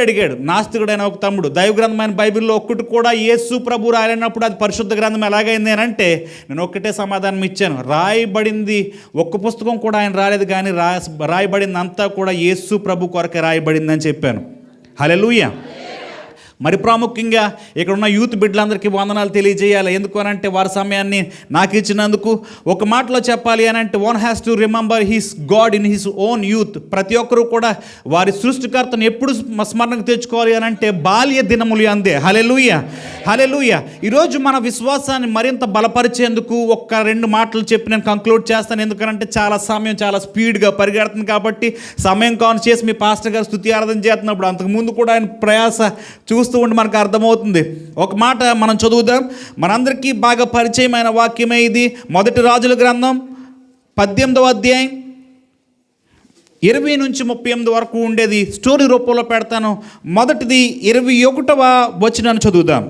అడిగాడు. నాస్తికుడైన ఒక తమ్ముడు దైవ గ్రంథమైన బైబిల్లో ఒక్కటి కూడా యేసు ప్రభు రాయనప్పుడు అది పరిశుద్ధ గ్రంథం ఎలాగైంది? అని అంటే నేను ఒక్కటే సమాధానం ఇచ్చాను. రాయబడింది ఒక్క పుస్తకం కూడా ఆయన రాలేదు కానీ రా రాయబడింది అంతా కూడా యేసు ప్రభు కొరకే రాయబడింది అని చెప్పాను. హలెలూయ మరి ప్రాముఖ్యంగా ఇక్కడ ఉన్న యూత్ బిడ్డలందరికీ వందనాలు తెలియజేయాలి. ఎందుకు అని అంటే వారి సమయాన్ని నాకు ఇచ్చినందుకు ఒక మాటలో చెప్పాలి అని అంటే one has to remember his god in his own youth ప్రతి ఒక్కరూ కూడా వారి సృష్టికర్తను ఎప్పుడు స్మరణకు తెచ్చుకోవాలి అని అంటే బాల్య దినములు అందే. హలెలుయ హలెలుయ ఈరోజు మన విశ్వాసాన్ని మరింత బలపరిచేందుకు ఒక్క రెండు మాటలు చెప్పి నేను కంక్లూడ్ చేస్తాను. ఎందుకంటే చాలా సమయం చాలా స్పీడ్గా పరిగెడుతుంది కాబట్టి సమయం కాన్ చేసి మీ పాస్టర్ గారు స్థుతి ఆరాధన చేస్తున్నప్పుడు అంతకుముందు కూడా ఆయన ప్రయాస చూస్తూ ఉండి మనకు అర్థమవుతుంది. ఒక మాట మనం చదువుదాం. మనందరికీ బాగా పరిచయమైన వాక్యమే ఇది. మొదటి రాజుల గ్రంథం పద్దెనిమిదవ అధ్యాయం ఇరవై నుంచి ముప్పై ఎనిమిది వరకు ఉండేది. స్టోరీ రూపంలో పెడతాను. మొదటిది ఇరవై ఒకటవ వచ్చినాను చదువుదాం.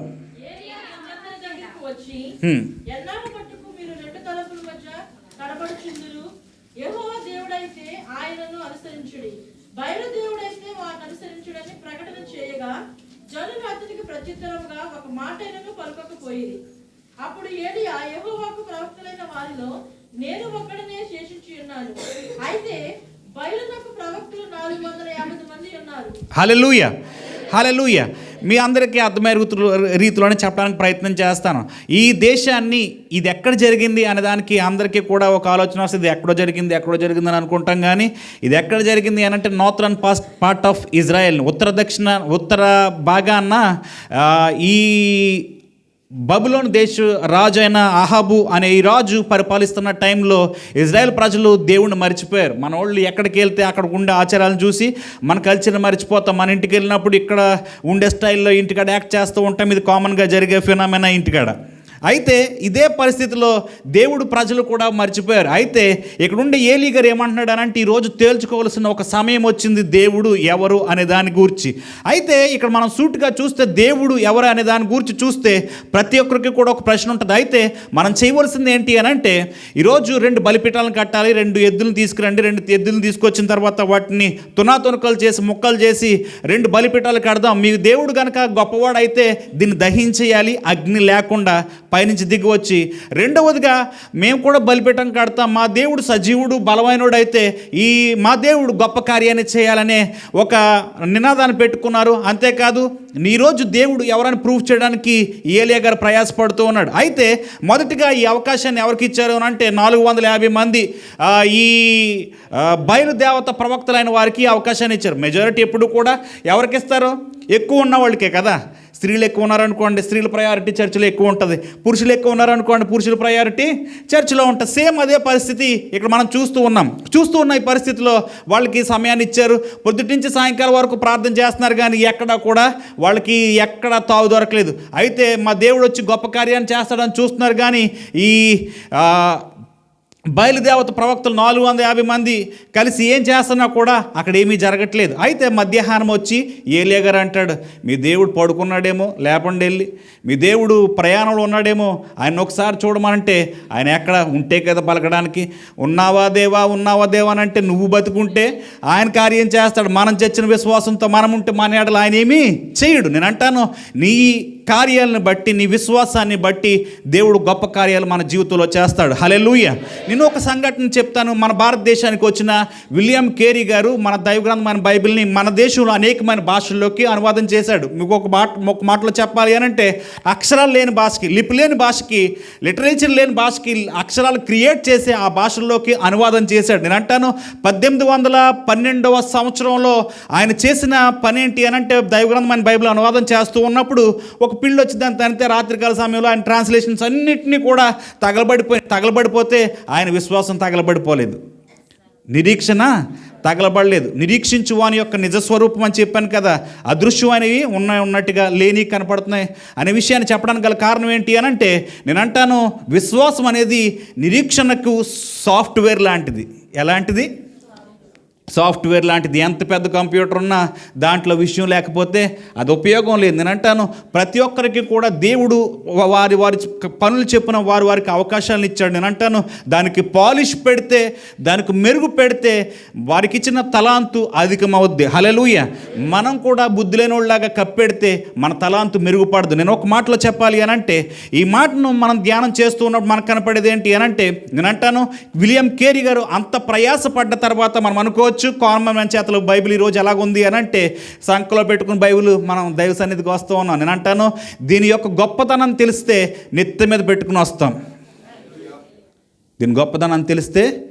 దేవుడైతే ఆయనను అనుసరించుడి. బయలు దేవుడైతే వారిని అనుసరించుడని ప్రకటన చేయగా జనులు అతనికి ప్రత్యుత్తరముగా ఒక మాటైనను పలుకకపోయిరి. అప్పుడు ఏలియా యహోవాకు ప్రవక్తలైన వారిలో నేను ఒక్కడనే శేషించి ఉన్నాను. అయితే బయలునకు ప్రవక్తలు నాలుగు వందల యాభై మంది ఉన్నారు. హలెలూయ హలెలూయ మీ అందరికీ అర్థమయ్యే రీతిలోనే చెప్పడానికి ప్రయత్నం చేస్తాను. ఈ దేశాన్ని ఇది ఎక్కడ జరిగింది అనే దానికి అందరికీ కూడా ఒక ఆలోచన వస్తుంది. ఇది ఎక్కడో జరిగింది ఎక్కడో జరిగింది అని అనుకుంటాం కానీ ఇది ఎక్కడ జరిగింది అని అంటే northern pass part of Israel ఉత్తర దక్షిణ ఉత్తర భాగాన ఈ బబులోన్ దేశ రాజు అయిన అహాబు అనే ఈ రాజు పరిపాలిస్తున్న టైంలో ఇజ్రాయెల్ ప్రజలు దేవుణ్ణి మర్చిపోయారు. మన వాళ్ళు ఎక్కడికి వెళ్తే అక్కడ ఉండే ఆచారాలను చూసి మన కల్చర్ని మర్చిపోతాం. మన ఇంటికి వెళ్ళినప్పుడు ఇక్కడ ఉండే స్టైల్లో ఇంటికాడ యాక్ట్ చేస్తూ ఉంటాం. ఇది కామన్గా జరిగే ఫినామినా ఇంటికాడ. అయితే ఇదే పరిస్థితిలో దేవుడు ప్రజలు కూడా మర్చిపోయారు. అయితే ఇక్కడుండే ఏలీ గారు ఏమంటున్నాడు అని అంటే ఈరోజు తేల్చుకోవాల్సిన ఒక సమయం వచ్చింది దేవుడు ఎవరు అనే దాని గురించి. అయితే ఇక్కడ మనం సూటిగా చూస్తే దేవుడు ఎవరు అనే దాని గురించి చూస్తే ప్రతి ఒక్కరికి కూడా ఒక ప్రశ్న ఉంటుంది. అయితే మనం చేయవలసింది ఏంటి అని అంటే ఈరోజు రెండు బలిపీఠాలను కట్టాలి రెండు ఎద్దులను తీసుకురండి రెండు ఎద్దులను తీసుకొచ్చిన తర్వాత వాటిని తునాతునకలు చేసి ముక్కలు చేసి రెండు బలిపీఠాలు కడదాం. మీ దేవుడు కనుక గొప్పవాడైతే దీన్ని దహించేయాలి అగ్ని లేకుండా పైనుంచి దిగి వచ్చి రెండవదిగా మేము కూడా బలిపీఠం కడతాం. మా దేవుడు సజీవుడు బలమైనడు అయితే ఈ మా దేవుడు గొప్ప కార్యాన్ని చేయాలనే ఒక నినాదాన్ని పెట్టుకున్నారు. అంతేకాదు ఈరోజు దేవుడు ఎవరైనా ప్రూఫ్ చేయడానికి ఏలియా గారు ప్రయాసపడుతూ ఉన్నాడు. అయితే మొదటిగా ఈ అవకాశాన్ని ఎవరికి ఇచ్చారు అని అంటే నాలుగు వందల యాభై మంది ఈ ఆ, బయలుదేవత ప్రవక్తలైన వారికి అవకాశాన్ని ఇచ్చారు. మెజారిటీ ఎప్పుడు కూడా ఎవరికి ఇస్తారు? ఎక్కువ ఉన్న వాళ్ళకే కదా. స్త్రీలు ఎక్కువ ఉన్నారనుకోండి స్త్రీల ప్రయారిటీ చర్చిలో ఎక్కువ ఉంటుంది. పురుషులు ఎక్కువ ఉన్నారనుకోండి పురుషుల ప్రయారిటీ చర్చిలో ఉంటుంది. సేమ్ అదే పరిస్థితి ఇక్కడ మనం చూస్తూ ఉన్నాం. చూస్తూ ఉన్న ఈ పరిస్థితిలో వాళ్ళకి సమయాన్ని ఇచ్చారు. పొద్దుటి నుంచి సాయంకాలం వరకు ప్రార్థన చేస్తున్నారు కానీ ఎక్కడా కూడా వాళ్ళకి ఎక్కడ తావు దొరకలేదు. అయితే మా దేవుడు వచ్చి గొప్ప కార్యాన్ని చేస్తాడని చూస్తున్నారు కానీ ఈ బయలుదేవత ప్రవక్తలు నాలుగు వందల యాభై మంది కలిసి ఏం చేస్తున్నా కూడా అక్కడ ఏమీ జరగట్లేదు. అయితే మధ్యాహ్నం వచ్చి ఏలియా గారు అంటాడు మీ దేవుడు పడుకున్నాడేమో లేపండి వెళ్ళి. మీ దేవుడు ప్రయాణంలో ఉన్నాడేమో ఆయన ఒకసారి చూడమనంటే ఆయన ఎక్కడ ఉంటే కదా పలకడానికి ఉన్నావా దేవా ఉన్నావా దేవా అని అంటే నువ్వు బతుకుంటే ఆయన కార్యం చేస్తాడు. మనం చచ్చిన విశ్వాసంతో మనం ఉంటే మన ఏడలు ఆయన ఏమీ చేయడు. నేను అంటాను నీ కార్యాలను బట్టి నీ విశ్వాసాన్ని బట్టి దేవుడు గొప్ప కార్యాలు మన జీవితంలో చేస్తాడు. హలెలూయ నేను ఒక సంఘటన చెప్తాను. మన భారతదేశానికి వచ్చిన విలియం కేరీ గారు మన దైవగ్రంథమైన బైబిల్ని మన దేశంలో అనేకమైన భాషల్లోకి అనువాదం చేశాడు. మీకు ఒక మాట ఒక మాటలో చెప్పాలి అని అంటే అక్షరాలు లేని భాషకి లిపి లేని భాషకి లిటరేచర్ లేని భాషకి అక్షరాలు క్రియేట్ చేసి ఆ భాషల్లోకి అనువాదం చేశాడు. నేను అంటాను పద్దెనిమిది వందల పన్నెండవ సంవత్సరంలో ఆయన చేసిన పని ఏంటి అని అంటే దైవగ్రంథమైన బైబిల్ అనువాదం చేస్తూ ఉన్నప్పుడు ఒక పిల్లి వచ్చి దాన్ని తనితే రాత్రికాల సమయంలో ఆయన ట్రాన్స్లేషన్స్ అన్నింటినీ కూడా తగలబడిపోయి తగలబడిపోతే ఆయన విశ్వాసం తగలబడిపోలేదు. నిరీక్షణ తగలబడలేదు. నిరీక్షించు వాని యొక్క నిజస్వరూపం అని చెప్పాను కదా అదృశ్యమైనవి ఉన్నాయి ఉన్నట్టుగా లేని కనపడుతున్నాయి. అనే విషయాన్ని చెప్పడానికి గల కారణం ఏంటి అని అంటే నేను అంటాను విశ్వాసం అనేది నిరీక్షణకు సాఫ్ట్వేర్ లాంటిది. ఎలాంటిది? సాఫ్ట్వేర్ లాంటిది ఎంత పెద్ద కంప్యూటర్ ఉన్నా దాంట్లో విషయం లేకపోతే అది ఉపయోగం లేదు. నేను అంటాను ప్రతి ఒక్కరికి కూడా దేవుడు వారి వారి పనులు చెప్పిన వారి వారికి అవకాశాలను ఇచ్చాడు. నేను అంటాను దానికి పాలిష్ పెడితే దానికి మెరుగు పెడితే వారికి ఇచ్చిన తలాంతు అధికమవుద్ది. హలలుయ మనం కూడా బుద్ధి లేనివాళ్ళలాగా కప్పెడితే మన తలాంతు మెరుగుపడదు. నేను ఒక మాటలో చెప్పాలి అని అంటే ఈ మాటను మనం ధ్యానం చేస్తూ ఉన్నప్పుడు మనకు కనపడేది ఏంటి అని అంటే నేను అంటాను విలియం కేరీ గారు అంత ప్రయాసపడ్డ తర్వాత మనం అనుకోవచ్చు కామన్ మ్యాన్ అతను బైబిల్ ఈరోజు ఎలాగుంది అని అంటే సంఖలో పెట్టుకుని బైబిల్ మనం దైవ సన్నిధికి వస్తూ ఉన్నాం. నేను అంటాను దీని యొక్క గొప్పతనం తెలిస్తే నెత్తి మీద పెట్టుకుని వస్తాం. దీని గొప్పదనం తెలిస్తే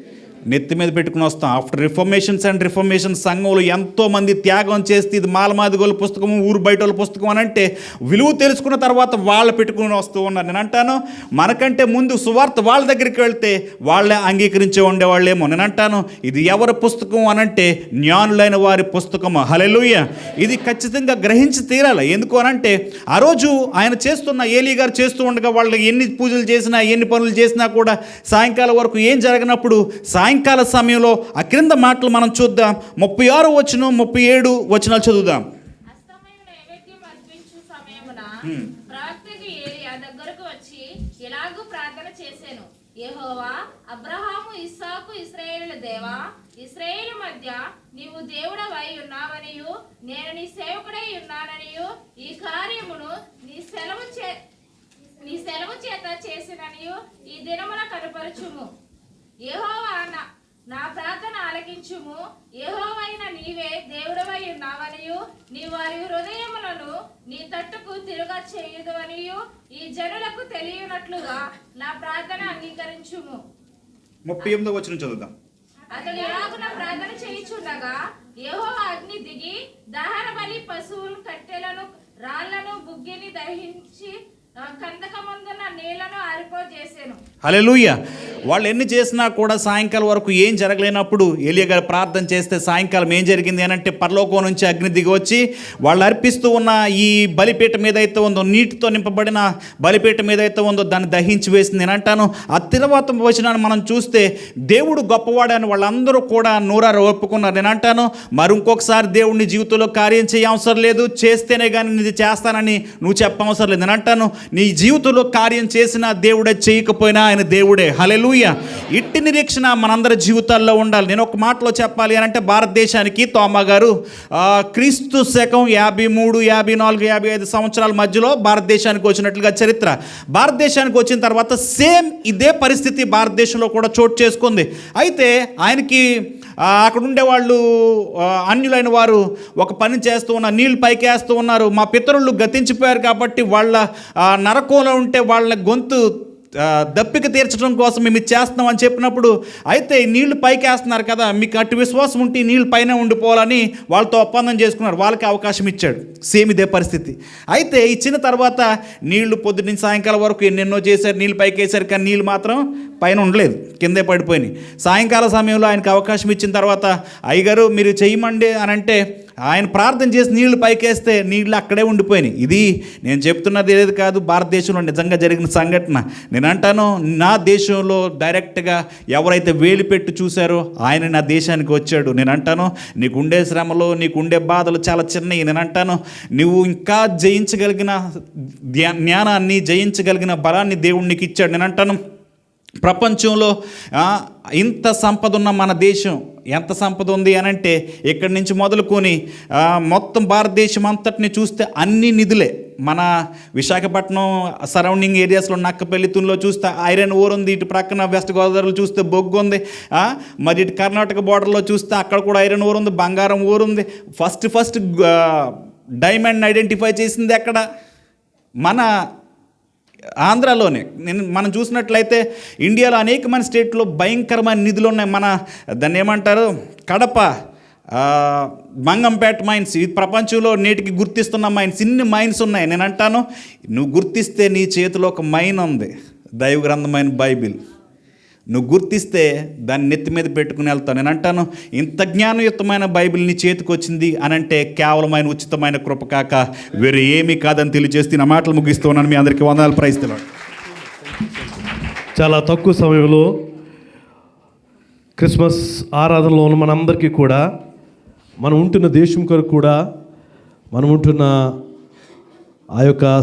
నెత్తి మీద పెట్టుకుని వస్తాం. ఆఫ్టర్ రిఫర్మేషన్స్ అండ్ రిఫర్మేషన్ సంఘంలో ఎంతోమంది త్యాగం చేస్తే ఇది మాలమాదిగోల పుస్తకం ఊరు బయట వాళ్ళ పుస్తకం అని అంటే విలువ తెలుసుకున్న తర్వాత వాళ్ళు పెట్టుకుని వస్తూ ఉన్నారు. నేను అంటాను మనకంటే ముందు సువార్త వాళ్ళ దగ్గరికి వెళ్తే వాళ్ళే అంగీకరించే ఉండేవాళ్ళేమో. నేను అంటాను ఇది ఎవరి పుస్తకం అని అంటే జ్ఞానులైన వారి పుస్తకము హలెలుయ ఇది ఖచ్చితంగా గ్రహించి తీరాలి. ఎందుకు అనంటే ఆ రోజు ఆయన చేస్తున్న ఏలీ గారు చేస్తూ ఉండగా వాళ్ళు ఎన్ని పూజలు చేసినా ఎన్ని పనులు చేసినా కూడా సాయంకాలం వరకు ఏం జరగనప్పుడు సాయంకాల సమయంలో ఆ క్రింద మాటలు మనం చూద్దాం. ముప్పై ఆరు వచ్చిన ముప్పై ఏడు వచనాలు చదువుదాం. అస్తమయం సమయమున దగ్గరకు వచ్చి ఇలాగూ ప్రార్థన చేశాను యెహోవా అబ్రహాము ఇస్సాకు ఇస్రాయేలు దేవా ఇస్రాయేల్ మధ్య నీవు దేవుడవై ఉన్నావనియు నేను నీ సేవకుడై ఉన్నాననియు ఈ కార్యమును నీ సెలవు చే నీ సెలవు చేత చేసిననియు ఈ దినమున కనపరచుము. యెహోవా నా నా ప్రార్థన ఆలకించుము. యెహోవైన నీవే దేవుడవై ఉన్నావనియు. నీ వారి హృదయములను నీ తట్టుకు తిరుగ చేయుదువనియు. ఈ జనులకు తెలియనట్లుగా నా ప్రార్థన అంగీకరించుము. ముప్పై ఎనిమిదో వచ్చిన చదువుదాం. అతడు ఎలాగున ప్రార్థన చేయుచుండగా యెహోవా అగ్ని దిగి దహన బలి పశువులు కట్టెలను రాళ్ళను బుగ్గిని దహించి ఆ, వాళ్ళు ఎన్ని చేసినా కూడా సాయంకాలం వరకు ఏం జరగలేనప్పుడు ఎలియగారు ప్రార్థన చేస్తే సాయంకాలం ఏం జరిగింది అని అంటే పరలోకం నుంచి అగ్ని దిగి వచ్చి వాళ్ళు అర్పిస్తూ ఉన్న ఈ బలిపీఠం ఏదైతే ఉందో నీటితో నింపబడిన బలిపీఠం ఏదైతే ఉందో దాన్ని దహించి వేసింది. నేను అంటాను ఆ తిరువాత వచనాన్ని మనం చూస్తే దేవుడు గొప్పవాడని వాళ్ళందరూ కూడా నూరారు ఒప్పుకున్నారు. నేను అంటాను మరి ఇంకొకసారి దేవుడిని జీవితంలో కార్యం చేయ అవసరం లేదు చేస్తేనే కానీ ఇది చేస్తానని నువ్వు చెప్పవసరం లేదు. నేను అంటాను నీ జీవితంలో కార్యం చేసినా దేవుడే చేయకపోయినా ఆయన దేవుడే. హలెలూయ ఇట్టి నిరీక్షణ మనందరి జీవితాల్లో ఉండాలి. నేను ఒక మాటలో చెప్పాలి అని అంటే భారతదేశానికి తోమగారు క్రీస్తు శకం యాభై మూడు యాభై నాలుగు యాభై ఐదు సంవత్సరాల మధ్యలో భారతదేశానికి వచ్చినట్లుగా చరిత్ర. భారతదేశానికి వచ్చిన తర్వాత సేమ్ ఇదే పరిస్థితి భారతదేశంలో కూడా చోటు చేసుకుంది. అయితే ఆయనకి అక్కడ ఉండేవాళ్ళు అన్యులైన వారు ఒక పని చేస్తూ ఉన్నారు నీళ్ళు పైకి వేస్తూ ఉన్నారు. మా పితరులు గతించిపోయారు కాబట్టి వాళ్ళ నరకంలో ఉంటే వాళ్ళ గొంతు దప్పిక తీర్చడం కోసం మేము ఇది చేస్తున్నాం అని చెప్పినప్పుడు అయితే నీళ్ళు పైకి వేస్తున్నారు కదా మీకు అటు విశ్వాసం ఉంటే నీళ్ళు పైన ఉండిపోవాలని వాళ్ళతో ఒప్పందం చేసుకున్నారు. వాళ్ళకి అవకాశం ఇచ్చాడు. సేమ్ ఇదే పరిస్థితి. అయితే ఇచ్చిన తర్వాత నీళ్ళు పొద్దున్న సాయంకాలం వరకు ఎన్నెన్నో చేశారు నీళ్ళు పైకి వేశారు కానీ నీళ్ళు మాత్రం పైన ఉండలేదు. కిందే పడిపోయినాయి. సాయంకాల సమయంలో ఆయనకు అవకాశం ఇచ్చిన తర్వాత అయ్యగారు మీరు చేయమండి అని అంటే ఆయన ప్రార్థన చేసి నీళ్ళు పైకేస్తే నీళ్ళు అక్కడే ఉండిపోయినాయి. ఇది నేను చెప్తున్నది ఏది కాదు భారతదేశంలో నిజంగా జరిగిన సంఘటన. నేను అంటాను నా దేశంలో డైరెక్ట్గా ఎవరైతే వేలు పెట్టి చూశారో ఆయన నా దేశానికి వచ్చాడు. నేను అంటాను నీకుండే శ్రమలు నీకుండే బాధలు చాలా చిన్నవి. నేను అంటాను నువ్వు ఇంకా జయించగలిగిన జ్ఞానాన్ని జయించగలిగిన బలాన్ని దేవుడు నీకు ఇచ్చాడు. నేను అంటాను ప్రపంచంలో ఇంత సంపద ఉన్న మన దేశం ఎంత సంపద ఉంది అని అంటే ఇక్కడి నుంచి మొదలుకొని మొత్తం భారతదేశం అంతటిని చూస్తే అన్ని నిధులే. మన విశాఖపట్నం సరౌండింగ్ ఏరియాస్లో నక్కపల్లి తునిలో చూస్తే ఐరన్ ఓర్ ఉంది ఇటు ప్రక్కన వెస్ట్ గోదావరిలో చూస్తే బొగ్గు ఉంది మరి ఇటు కర్ణాటక బార్డర్లో చూస్తే అక్కడ కూడా ఐరన్ ఓర్ ఉంది బంగారం ఓర్ ఉంది. ఫస్ట్ ఫస్ట్ డైమండ్ ఐడెంటిఫై చేసింది ఎక్కడ? మన ఆంధ్రాలోనే. నేను మనం చూసినట్లయితే ఇండియాలో అనేకమైన స్టేట్లో భయంకరమైన నిధులు ఉన్నాయి. మన దాన్ని ఏమంటారు? కడప మంగంపేట మైన్స్. ఇది ప్రపంచంలో నేటికి గుర్తిస్తున్న మైన్స్. ఇన్ని మైన్స్ ఉన్నాయి. నేను అంటాను నువ్వు గుర్తిస్తే నీ చేతిలో ఒక మైన్ ఉంది. దైవ గ్రంథమైన బైబిల్. నువ్వు గుర్తిస్తే దాన్ని నెత్తి మీద పెట్టుకుని వెళ్తావు. నేను అంటాను ఇంత జ్ఞానయుక్తమైన బైబిల్ నీ చేతికి వచ్చింది అని అంటే కేవలమైన ఉచితమైన కృప కాక వేరే ఏమీ కాదని తెలియజేస్తే నా మాటలు ముగిస్తూ ఉన్నాను మీ అందరికీ వందనాలు. ప్రయిస్తున్నాను చాలా తక్కువ సమయంలో క్రిస్మస్ ఆరాధనలో ఉన్న మనందరికీ కూడా మనం ఉంటున్న దేశం కొరకు కూడా మనం ఉంటున్న ఆ యొక్క